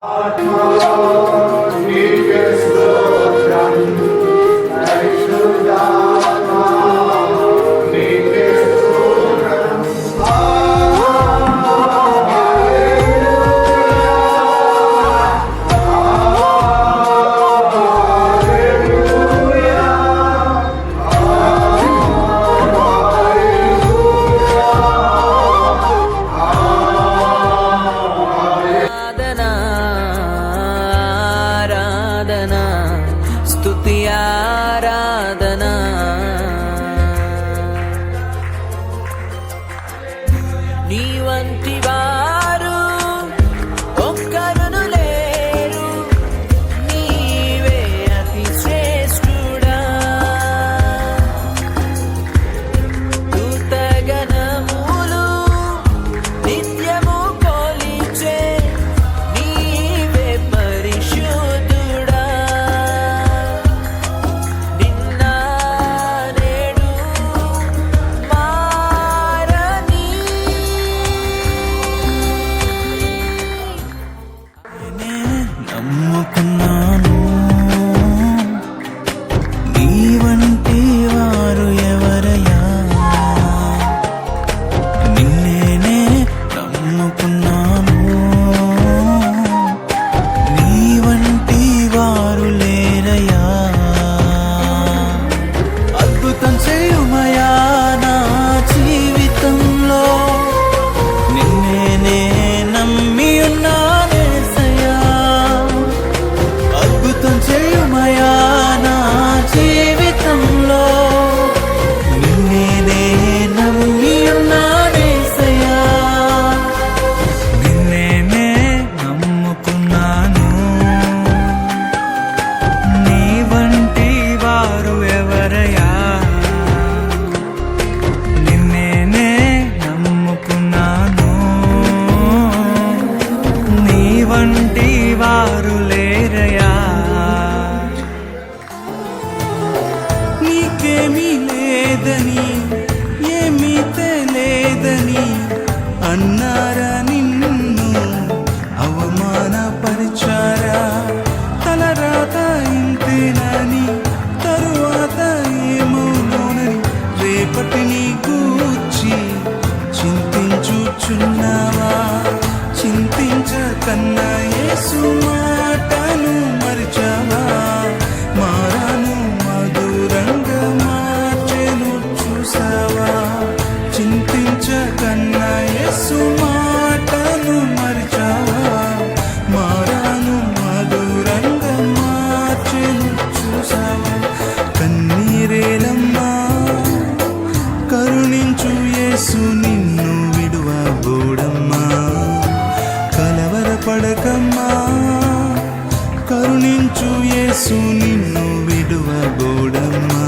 Oh, शान्ति నమ్ముకున్నాను 唉哟妈呀？నాకేమీ లేదని ఏమీ తెలియదని అన్నారా నిన్ను అవమానపరిచారా? తలరాత ఇంతేనని తరువాత ఏమోనోనని రేపటిని కూర్చి చింతించుచున్నావా? చింతించకన్నా ఏ సుమాటను గూడమ్మా కలవరపడకమ్మా కరుణించు యేసు నిన్ను విడువగూడమ్మా.